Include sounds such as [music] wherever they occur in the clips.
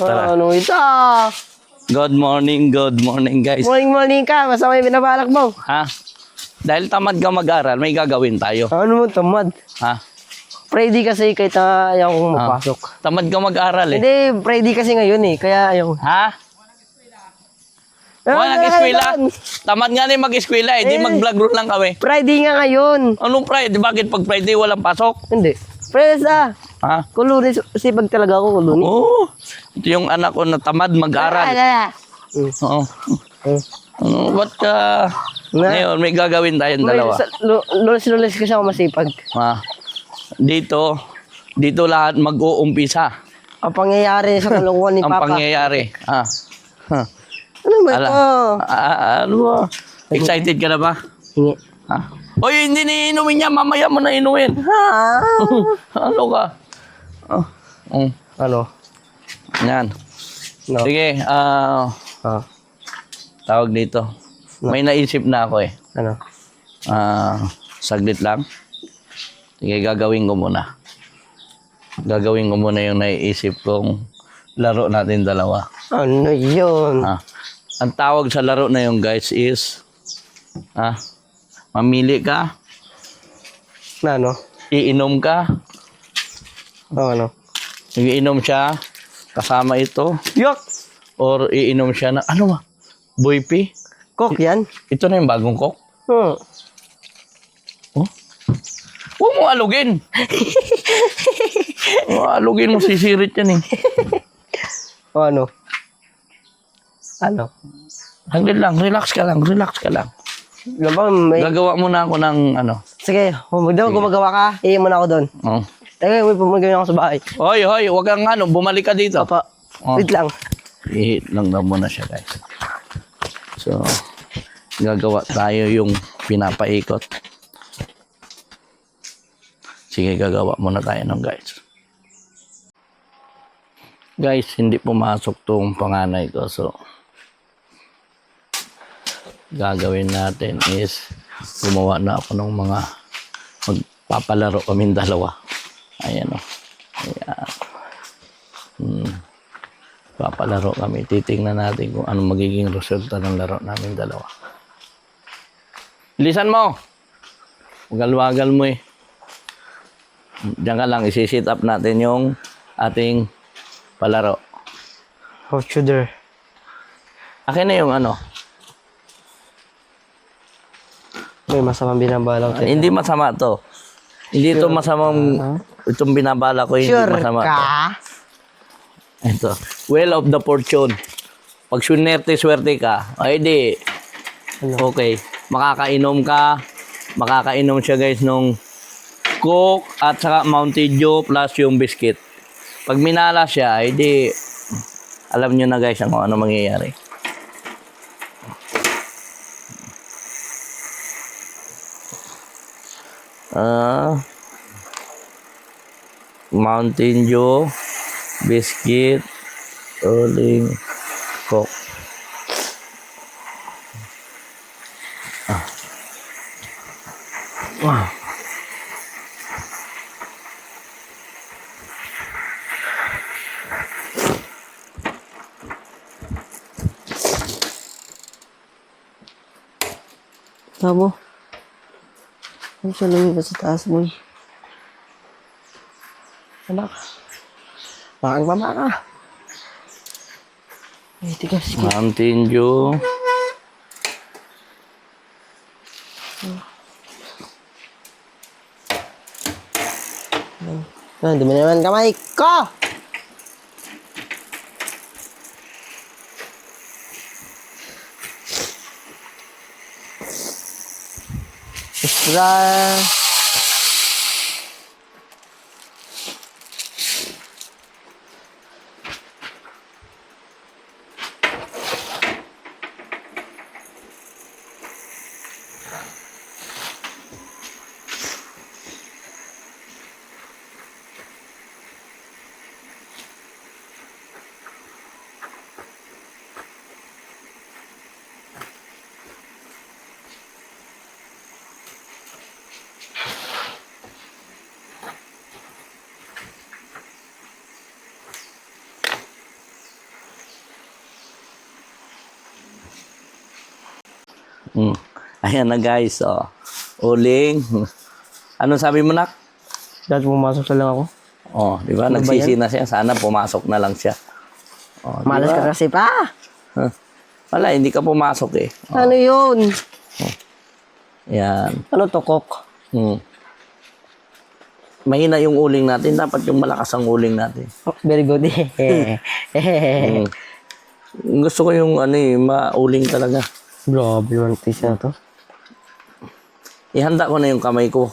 Tara. Ano ito? Good morning, good morning guys. Morning morning ka, masama yung binabalak mo. Ha? Dahil tamad ka mag-aral, may gagawin tayo. Ano mo, tamad? Ha? Friday kasi kahit na ayaw kong Ah. mapasok. Tamad ka mag-aral eh. Hindi, Friday kasi ngayon eh, kaya ayaw. Ha? Ah, Wala nag-eskwela? doon. Tamad nga na yung mag-eskwela eh. Di Eh. mag-vlog room lang kami. Friday nga ngayon. Anong Friday? Bakit pag Friday walang pasok? Hindi. Friday ah. Ha? Kuluni, sipag talaga ako kuluni. Oo. Ito yung anak ko na tamad mag-aral. Mm. Oo. Mm. Ano, ba't ka... Na- Ngayon, may gagawin tayong dalawa. Lunes-lunes kasi ako masipag. Ha? Dito, dito lahat mag-uumpisa. Ang pangyayari sa kalungkuhan ni Ang Papa. pangyayari. Ha? Ha? Ano ba ito? Ah, ano ba? Excited ka na ba? Hingi. Ha? Oy, hindi ni inumin niya. Mamaya mo na inumin. Ha? [laughs] ano ka? Ah. Mm. ano? Yan. No. Sige, ah, Ah, tawag dito. May naisip na ako eh. ano? Ah, saglit lang. Sige, gagawin ko muna. Gagawin ko muna yung naiisip kong laro natin dalawa. Ano yun? Ah, ang tawag sa laro na yung guys is ah, mamili ka, Na ano? iinom ka, Oh, ano? iinom siya kasama ito Yok! or iinom siya na ano ba? Boypi? Coke yan? Ito na yung bagong kok. Hmm. Oh? Huwag mo alugin. [laughs] oh, alugin mo sisirit yan eh. O ano? Ano? Saglit lang, relax ka lang, relax ka lang. Ba, may... Gagawa muna ako ng ano. Sige, magdaw gumagawa ka, iyan mo na ako doon. Oh. Teka, may pumagawin ako sa bahay. Hoy, hoy, wag kang ano, bumalik ka dito. Papa, Oh. wait lang. I-hit lang daw muna siya, guys. So, gagawa tayo yung pinapaikot. Sige, gagawa muna tayo ng guys. Guys, hindi pumasok tong panganay ko. So, gagawin natin is gumawa na ako ng mga magpapalaro kaming dalawa. Ayan o. Ayan. Hmm. Papalaro kami. Titingnan natin kung anong magiging resulta ng laro namin dalawa. Bilisan mo! Wagal-wagal mo eh. Diyan ka lang, isi-sit up natin yung ating palaro. Oh, shooter. Akin na yung ano. May masamang binabalak Ah, hindi masama to. Hindi ito masamang, itong binabala ko, hindi Sure masama to. ka? Ito. Well of the fortune. Pag swerte-swerte ka, ay di, Ano? okay, makakainom ka, makakainom siya guys nung Coke at saka Mountain Dew plus yung biscuit. Pag minala siya, ay di, alam nyo na guys kung ano mangyayari. Ah, Mountain Dew, biscuit, uling, Coke. Ah. Tamo. Ano siya lumipas sa taas mo? Anak. Bakang mama ka. Ay, tigas. Mountain Dew. Ah, dumi naman kamay ko! Isra... Mm. [laughs] Ayan na guys, oh. Uling. [laughs] Ano sabi mo, nak? Dahil pumasok na lang ako. Oh, di ba? Ano Nagsisi na siya. Sana pumasok na lang siya. Oh, Malas ka kasi pa. Huh? Wala, hindi ka pumasok eh. Ano yun? Yan. Ano to, kok? Hmm. Mahina yung uling natin. Dapat yung malakas ang uling natin. Oh, very good. Hmm. [laughs] Gusto ko yung ano eh, mauling talaga. Grabe yung na to. Ihanda ko na yung kamay ko.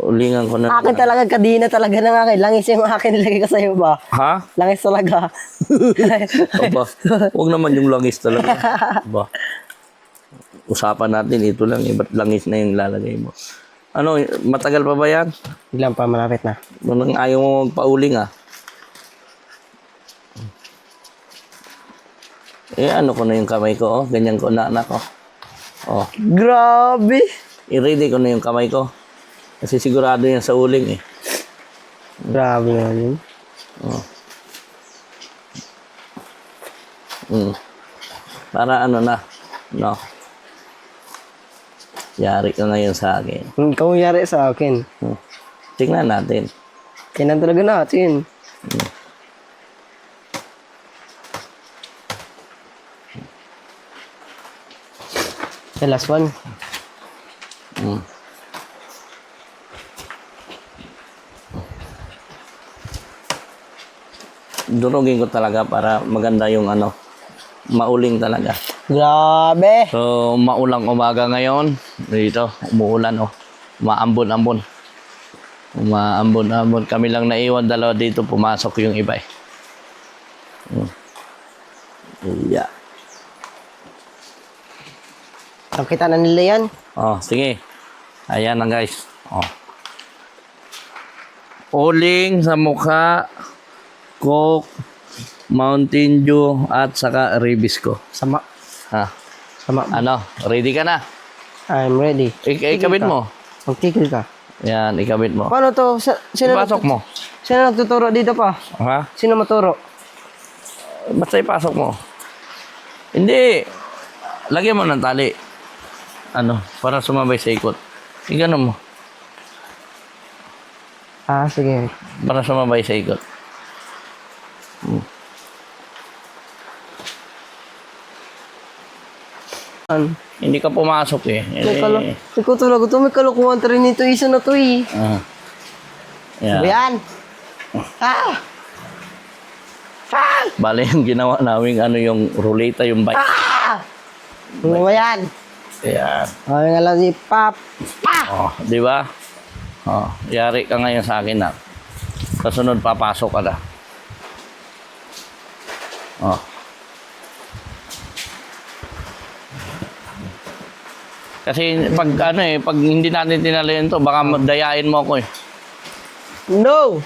Ulingan ko na. Akin talaga, kadina talaga ng akin. Langis yung akin nilagay ko sa'yo ba? Ha? Langis talaga. [laughs] Aba, huwag naman yung langis talaga. Aba. Usapan natin, ito lang. Eh, ba't langis na yung lalagay mo? Ano, matagal pa ba yan? Ilan pa, malapit na. Nung ayaw mo magpauling ah. Eh, ano ko na yung kamay ko, oh. Ganyan ko na, anak ko. Oh. Grabe! I-ready ko na yung kamay ko. Kasi sigurado yan sa uling eh. Grabe naman yun. Mm. Para ano na, no? Yari ka ngayon sa akin. Kung ikaw ang yari sa akin, Hmm. Tingnan natin. kailan talaga natin. The last one. Mm. Durugin ko talaga para maganda yung ano, mauling talaga. Grabe! So, maulang umaga ngayon. Dito, umuulan oh. Maambon-ambon. Umaambon-ambon. Kami lang naiwan dalawa dito, pumasok yung iba eh. Hmm. Yeah. Nakita na nila yan. Oh, sige. Ayan na guys. Oh. Uling sa mukha, Coke, Mountain Dew, at saka Ribisco. Sama. Ha? Sama. Ano? Ready ka na? I'm ready. Ik ikabit mo. Magtigil ka. Yan, ikabit mo. Paano to? Sa, sino, Ipasok mo. sino nagtuturo dito pa? Ha? Sino maturo? Basta ipasok mo. Hindi. Lagyan mo ng tali. Ano? Para sumabay sa ikot. Igano mo. Ah, sige. Para sumabay sa ikot. An? Hindi ka pumasok eh. May kalo... Ikaw talaga to, may kalokohan ta rin ito. Isa na to eh. ah. Yan. yan? Ah! Ah! Bale yung ginawa namin ano yung ruleta yung bike. Ah! Ano ba yan? Ayan. Ay, nga lang si Pap. Ah! Oh, di ba? Oh, yari ka ngayon sa akin na. Kasunod papasok ka na. Oh. Kasi pag ano eh, pag hindi natin tinalayan to, baka dayain mo ako eh. No!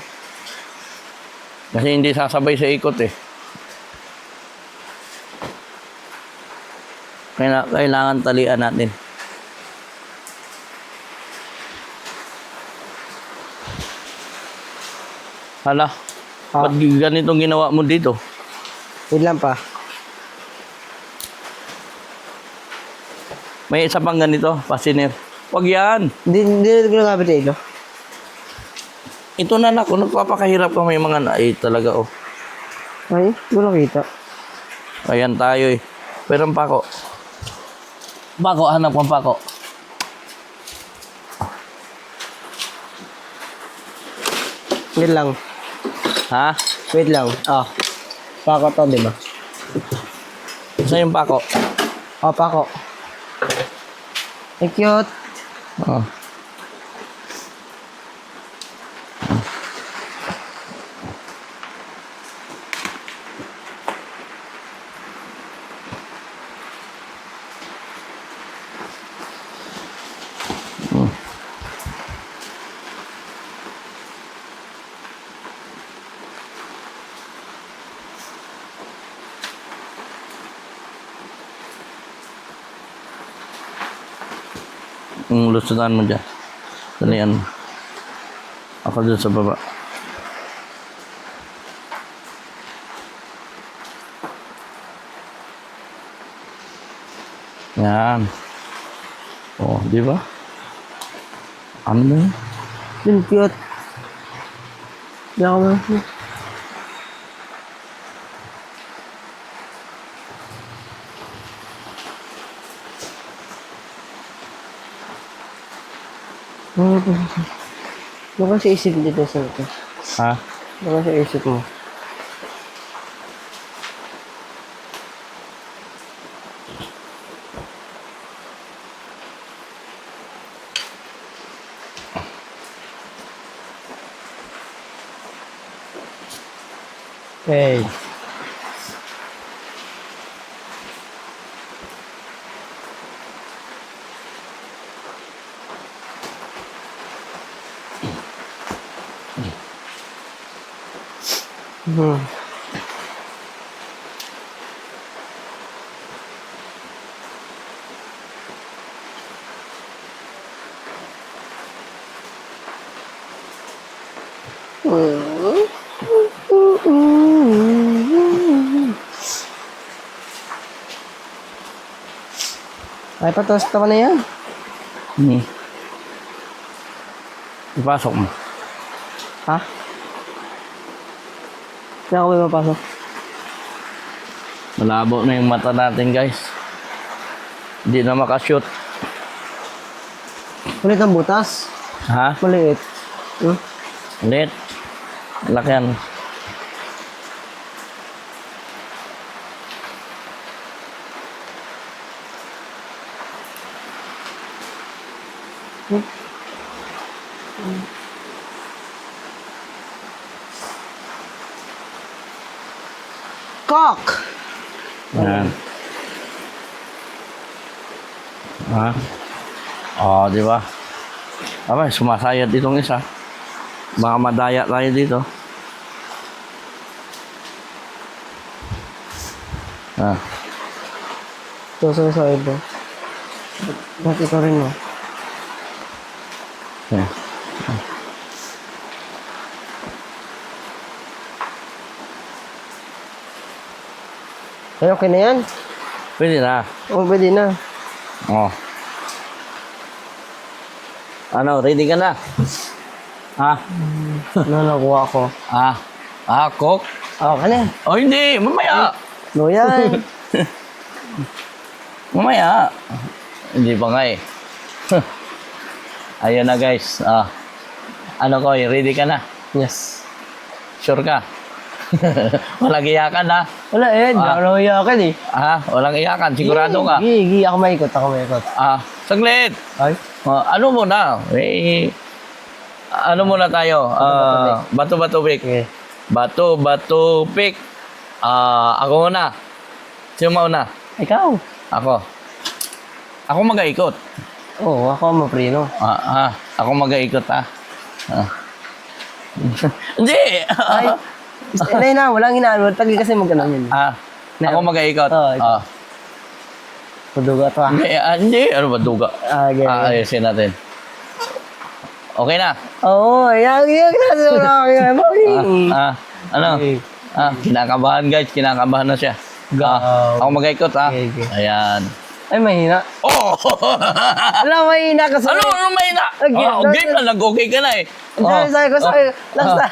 Kasi hindi sasabay sa ikot eh. Kailangan talian natin. Hala, Ah. ba't ganitong ginawa mo dito? Wait lang pa. May isa pang ganito, pasiner. Wag yan. Hindi, hindi na ginagamit na ito. Ito na na, kung nagpapakahirap ka may mga na, eh, talaga oh. Ay, wala kita. Ayan tayo eh. Pero ang pako. Pako, hanap kang pako. Wait lang. Ha? Wait lang. Ah. Pako to, di ba? Saan yung pako? Ah, pako. Ay, cute. Oh. Lusutan mo dyan. Dalian mo. Ako dyan sa baba. Yan. Oh, di ba? Ano na yun? Cute. Hindi ako man. Ano ba? Ano ba sa isip dito sa ito? Ha? Ano ba sa isip mo? Hey. Hmm. Ay, patosta ko na yan. Hmm. Ipasok mo. Ha? Kaya ako mapasok. Malabo na yung mata natin, guys. Hindi na makashoot. Ulit ang butas. Ha? Maliit. Hmm? Ulit. Laki yan. Cock! Yan. Ha? Oo, di ba? Abay, sumasayad itong isa. Baka madaya tayo dito. Ah, Ito sa sa iba. Ba't ikaw rin mo? yeah. Ay, okay na yan. Pwede na. O, pwede na. Oh. Ano, ready ka na? Ha? Ano nakuha ko? Ah? Ah, cook? Ah, okay na. Oh, hindi. Mamaya. No yan. [laughs] Mamaya. Hindi pa nga eh. [laughs] Ayun na guys. Ah. Ano ko, ready ka na? yes. Sure ka? [laughs] Walang iyakan ha? Wala eh, Ah. ako nahiyakan eh. Ha? Walang iyakan. Sigurado ka? Gi, gi, ako maikot, ako maikot. Ah, saglit. Ay? Ah, ano muna? Eh, ano muna tayo? Ah, bato-bato pick. Sige. Bato-bato pick. Ah, ako muna. Sino mauna? Ikaw? Ako. Ako mag-aikot. Oo, ako ang maprino. Ah, ah, ako mag-aikot ah. Ah. [laughs] Hindi. Ay, [laughs] Stay na, walang inaano. Tagi kasi magkano yun. ah, ako mag-aikot. Oo, ikaw. Ah. Paduga to ah. Hindi, ah, hindi. Ano ba duga? Ah, ganyan. Ah, ayusin natin. Okay na. Oo, yan, yan, yan, yan, Ah, ah, ano? Ah, kinakabahan guys, kinakabahan na siya. Ah, ako mag-aikot ah. Ayan. Ay, mahina. Oh! Alam, mahina kasi. ano, ano may na? Okay, Ah, game na, nag-okay ka na eh. Sabi, sabi ko sa'yo, laksa.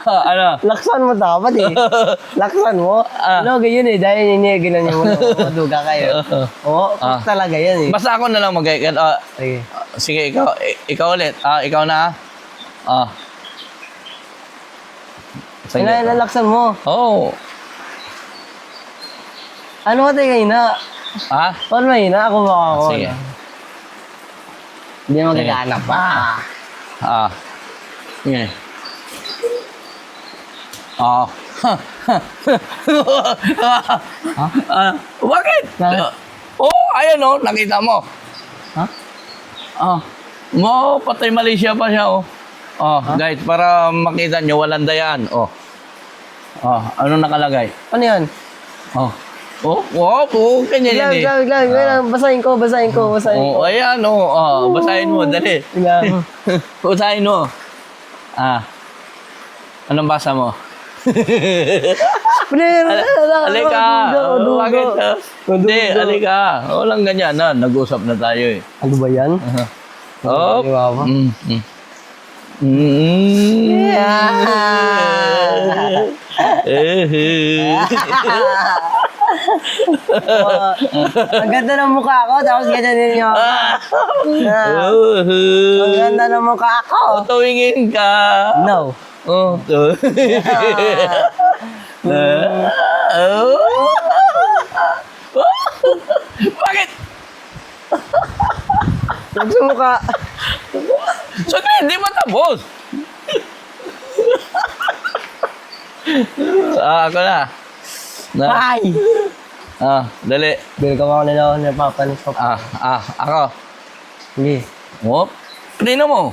Ah, ano? Laksan mo dapat eh. [laughs] Laksan mo. Ah. Ano, ganyan eh. Dahil ninigilan niyo mo. Paduga kayo. Oo, Ah. talaga yan eh. Basta ako na lang mag-aikot. Ah, Sige. sige, ikaw, ikaw ulit. Ah, ikaw na ah. Ah. Sige. Kailangan laksan mo. Oh. Ano ka tayo kanina? Ah? Paano mahina? Ako baka ako. Sige. Hindi mo magagana pa. Ah. Sige. Ah. [laughs] ah. Bakit? Bakit? Oh, ayan oh, nakita mo. Ha? Ah. Mo, patay Malaysia pa siya oh. Oh, guys, para makita nyo, walang dayaan. Oh. Oh, ano nakalagay? Ano yan? Oh. Oh, wow, oh, kanya yan eh. glam, glam, glam. Basahin ko, basahin ko, basahin ko. Oh, ayan oh, oh, basahin mo, dali. Glam. [laughs] basahin mo. Ah. Anong basa mo? Player, [laughs] Halika! Oh, bakit? ah? Hindi, halika. Walang ganyan na. Nag-usap na tayo eh. Ano ba yan? Oh. Chihuahua. Mm. Mm. Mm. [laughs] Eh, Ang ganda ng mukha ko, tapos ganyan din yung Ah, Ang ganda ng mukha ko. Tawingin ka. No. Oh. Oh. [laughs] Bakit? Huwag sa mukha. Saglit, hindi pa tapos. ah, ako na. Na? Paay! Ah, dali. Bili ka mga nila ako ng papanis ko. Ah, ah, ako. Hindi. Oh, Whoop. Kanina mo.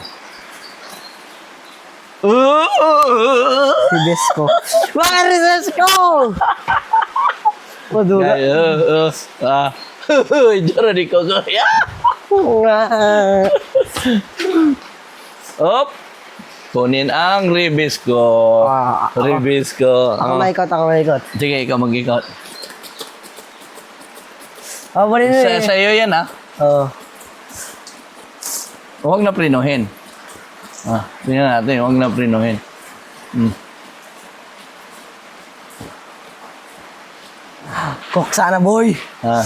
Si Desco. Where is [laughs] Desco? Madura. Ayo, oh, oh, ah. Jara di koko ya. Hop. Kunin ang ribis ko. Ah, ako. Ribis ko. Ako Ah. maikot, ako maikot. Sige, ikaw mag-ikot. Oh, bali na Sa, eh. sa iyo yan, ah. Oh. Huwag na prinuhin. Ah, tingnan natin. Huwag na prinuhin. Hmm. Kok sana, boy. Ah.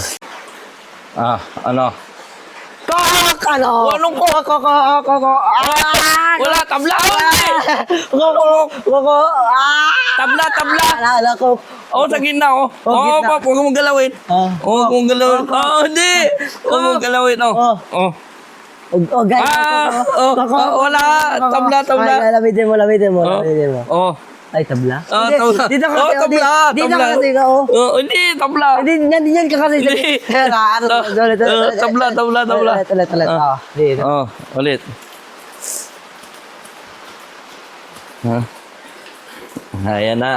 Ah, ano? Kakalo! Anong ko? Koko, koko, koko, ah! Wala, tabla! Ah! Koko, koko, ah! Tabla, tabla! Alala ko. Oo, oh, sa oh. oh, oh, gitna, oh. Oo, oh, pa, huwag mong galawin. Oo, oh, huwag mong galawin. Oo, oh, hindi! Huwag mong galawin, oh. Oh. Oh, ganyan. Ah, oh, wala. Tabla, tabla. Ay, lamitin mo, lamitin mo, lamitin mo. Oh. Ay, tabla? Ah, Hindi, tabla. Dito ka Oh, kasi, oh, tabla, di- Dito tabla. ka kasi ka, oh. Oh, hindi, tabla. Hindi, yan, yan ka kasi. Hindi. Ah, ano, Ta- ulit, ulit, uh, ulit, tabla, ulit, tabla, ulit, tabla. Ulit, ulit, ulit. Ah. Ah, dito. Oh, ulit. Ha? Ayan na.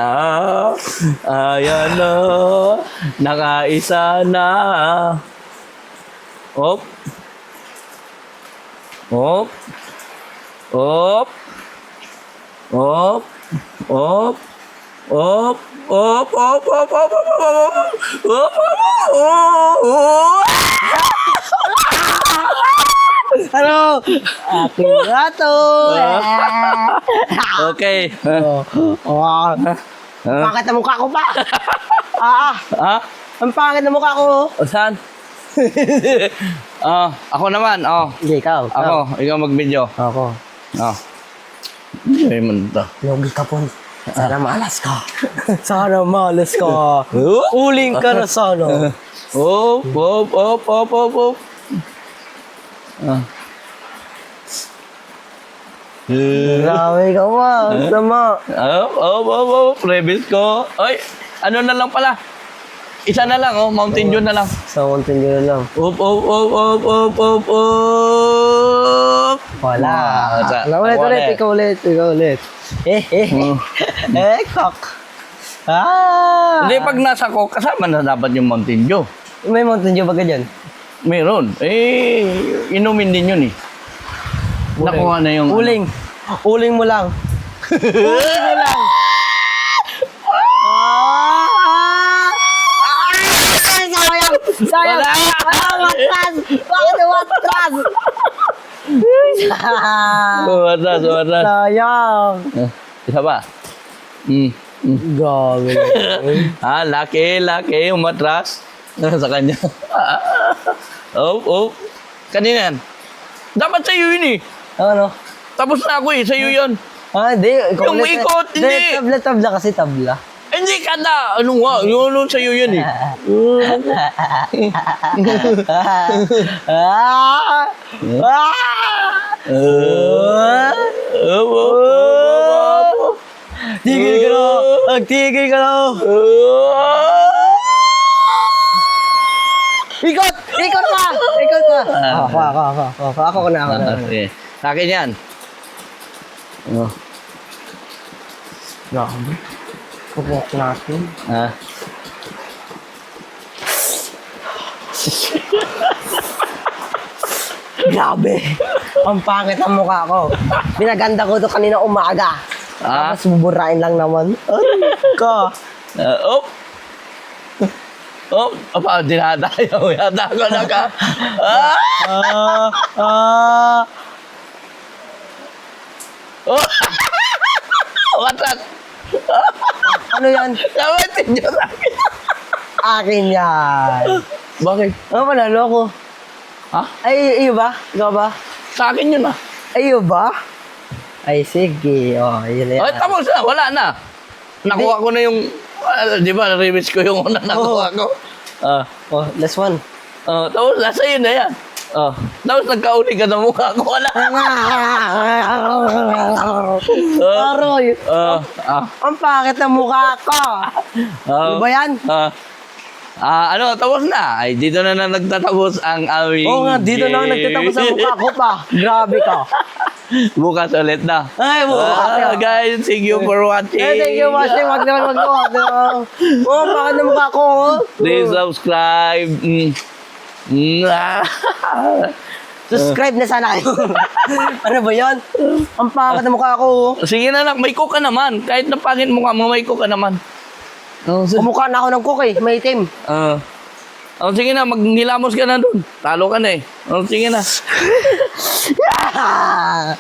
Ayan na. Nakaisa na. Op. Op. Op. Op. Op. Op. Op, op, op, op, op, op, op, op, op, op. Ano? Aking gato. Okay. Oh, oh, ah. Ah. Pangit na mukha ko pa. [laughs] Ah, ah. Ang pangit na mukha ko. O, saan? [laughs] Ah, ako naman. Oh, Hindi, ikaw. ako. Ikaw mag-video. Ako. Oh. Hindi mo to. Logi ka po. Sana malas ka. [laughs] sana malas ka. Uling ka na sana. [laughs] Op, op, op, op, op, op. Ah. Eh, Grabe ka pa. Sama. Op, op, op, op. Rebels ko. Ay, ano na lang pala. Isa na lang, oh. Mountain Dew na lang. Sa continue na lang. Op, op, op, op, op, op, op. Wala. Wala, ulit. ulit. Ikaw ulit. Ikaw ulit. Eh, eh. Hmm. [laughs] Eh, kok. Ah. Hindi, pag nasa ko, kasama na dapat yung Mountain Dew. May Mountain Dew ba ganyan? Meron. Eh, inumin din yun eh. Nakuha na yung... Uling. Uling mo lang. [laughs] Uling mo lang. Ah! Ah! Sayang! Sayang! Wala! Ah, matras! Watas, watas. Sayang! Eh, isa pa. Mm. mm. Gabi. [laughs] Ah, laki, laki, umatras. [laughs] sa kanya. [laughs] oh, oh. Kanina yan. Dapat sa'yo yun eh. Ano? Tapos na ako eh, sa'yo yun. Ah, hindi. Yung ulit. ikot, hindi. Tabla, tabla kasi tabla. Hindi ka na. Ano nga, yun ano sa'yo yun eh. ah! Ah! Tigil ka na! Magtigil ka na! Ikot! Ikot pa! Ikot pa! Ah. Ako, ako, ako, ako, ako, ako ko na, ako na. Ah, sige. Sa akin yan. Oh. Grabe. Pupok natin. Ah. [laughs] Grabe! Ang pangit ang mukha ko. Binaganda ko to kanina umaga. Ah, Tapos buburain lang naman. Ay, ka. uh, op. Oh, apa, dinadayo. [laughs] Yata ko na ka. Ah! Ah, ah. Oh! [laughs] That? Ano yan? Kawatin niyo sa akin. Akin yan. Bakit? Ano ba naloko? Ha? Ay, iyo ba? Ikaw ba? Sa akin yun ah. Ay, iyo ba? Ay, sige. Oh, yun Ay, tapos na. Wala na. Nakuha ko na yung... ah, di ba, remix ko yung una nakuha ko. Ah, Oh, last one. ah, tapos nasa yun na yan. Ah, tapos nagkauli ka ng mukha ko. Wala. [laughs] Aroy, Ah, ah, ang pakit ng mukha ko. ah, Ano ba yan? Ah, ah, ano, tapos na. Ay, dito na na nagtatapos ang aming... Oo nga, dito na ako nagtatapos ang mukha ko pa. [laughs] Grabe ka. Bukas ulit na. Ay, bukas Ah, na. guys, thank you for watching. Eh, thank you, Watching. Wag naman, wag naman, wag naman. [laughs] Oh, pakit ng mukha ko. oh. Please subscribe. Mm. Mm, ah. Subscribe na sana kayo. [laughs] ano ba yan? Ang pakit ng mukha ko. oh. Sige na lang, may ko ka naman. Kahit na pangit mo ka, may ko ka naman. Oh. Kumukha na ako ng cook eh. May itim. Ah. oh, sige na, magnilamos ka na dun. Talo ka na eh. Oh, sige na. [laughs] Ah!